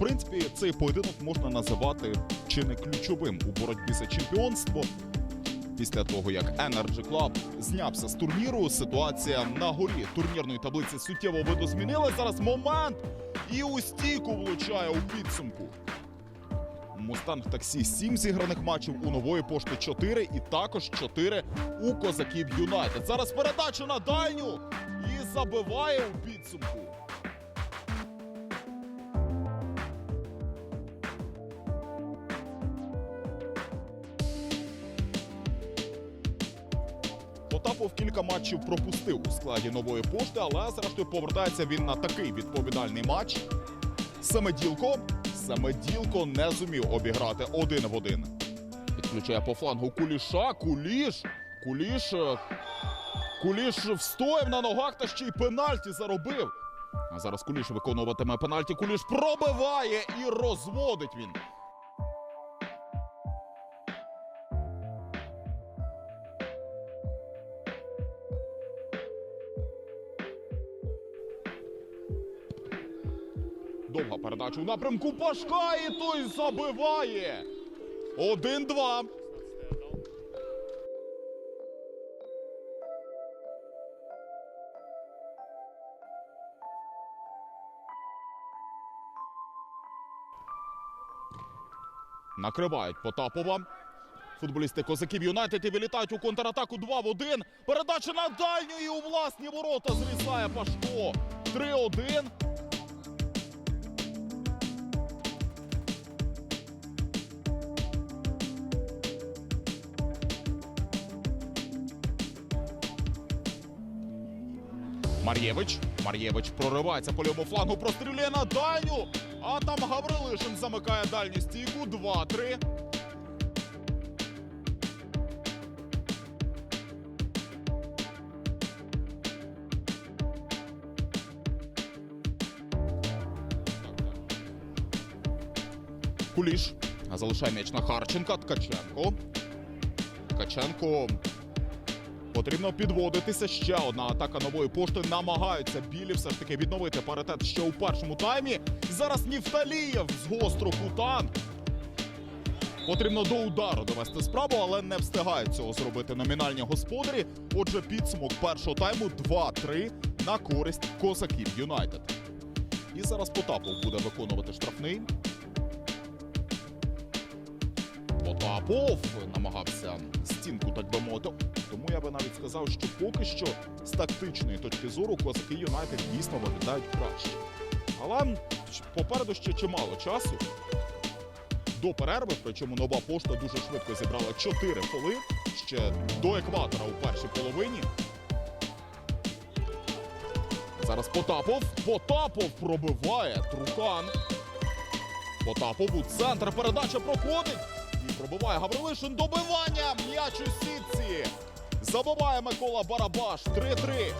Принципі, цей поєдинок можна називати чи не ключовим у боротьбі за чемпіонство. Після того, як Energy Club знявся з турніру, ситуація на горі турнірної таблиці суттєво видозмінилась. Зараз момент і у стійку влучає у підсумку. Мустанг таксі 7 зіграних матчів у нової пошти 4 і також 4 у козаків Юнайтед. Зараз передача на дальню і забиває у підсумку. Потапов кілька матчів пропустив у складі нової пошти, але зрештою повертається він на такий відповідальний матч. Семеділко. Семеділко не зумів обіграти один в один. Підключає по флангу Куліша. Куліш. Куліш. е, Куліш встояв на ногах та ще й пенальті заробив. А зараз Куліш виконуватиме пенальті. Куліш пробиває і розводить він. Довга передача у напрямку Пашка і той забиває. Один-два. Накривають Потапова. Футболісти козаків Юнайтед вилітають у контратаку 2 в 1. Передача на дальню і у власні ворота зрізає Пашко. 3-1. Мар'євич. Мар'євич проривається по лівому флангу, прострілює на дальню. А там Гаврилишин замикає дальню стійку. 2-3. Куліш. Залишає м'яч на Харченка. Ткаченко. Ткаченко Потрібно підводитися. Ще одна атака нової пошти. Намагаються білі все ж таки відновити паритет ще у першому таймі. Зараз Нівталієв з гостро кута. Потрібно до удару довести справу, але не встигають цього зробити номінальні господарі. Отже, підсумок першого тайму 2-3 на користь козаків Юнайтед. І зараз Потапов буде виконувати штрафний. Потапов намагався стінку, так би мовити. Тому я би навіть сказав, що поки що з тактичної точки зору козаки Юнайтед дійсно виглядають краще. Але попереду ще чимало часу. До перерви, причому нова пошта дуже швидко зібрала 4 поли ще до екватора у першій половині. Зараз Потапов. Потапов пробиває Трукан. Потапов у центр. Передача проходить. І пробиває Гаврилишин. Добивання. М'яч у сітці. Забиває Микола Барабаш. 3-3.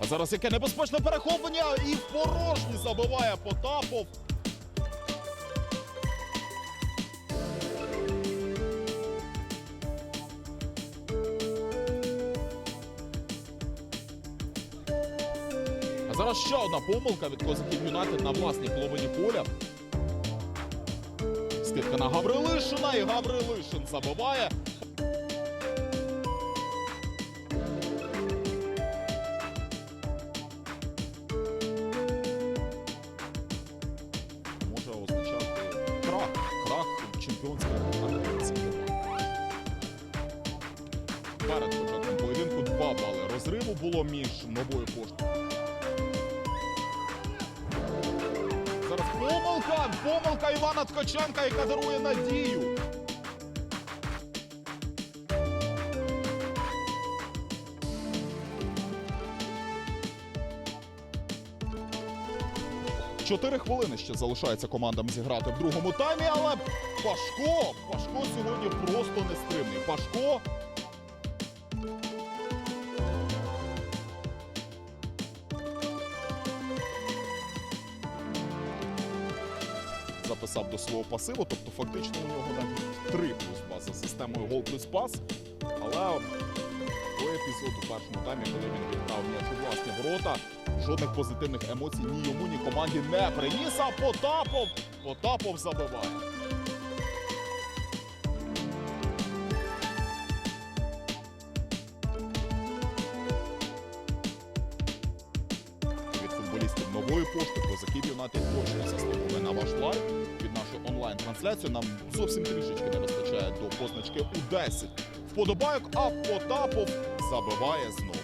А зараз яке небезпечне перехоплення і в порожні забиває Потапов. А зараз ще одна помилка від козаків Юнайтед на власній половині поля. Скидка на Гаврилишина і Гаврилишин забиває. Може означати крах. Крах чемпіонської конкуренції. Перед початком поєдинку 2 бали розриву було між новою поштою Помилка! Помилка Івана Ткаченка, яка дарує надію. Чотири хвилини ще залишається командам зіграти в другому таймі, але Пашко, Пашко сьогодні просто нестримний. Пашко записав до свого пасиву, тобто фактично у нього там 3 плюс 2 за системою гол плюс пас. Але той епізод у першому таймі, коли він віддав м'яч у власні ворота, жодних позитивних емоцій ні йому, ні команді не приніс, а Потапов, Потапов забиває. Нової пошти козаків Юнайтед точно заслуговує на ваш лайк від нашої онлайн-трансляції. Нам зовсім трішечки не вистачає до позначки у 10 вподобайок, а Потапов забиває знову.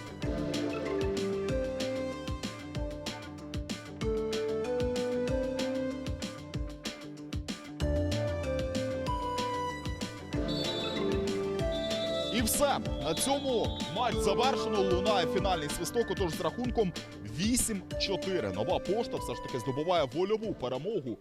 І все на цьому матч завершено. Лунає фінальний свисток. Отож з рахунком 8-4. Нова пошта все ж таки здобуває вольову перемогу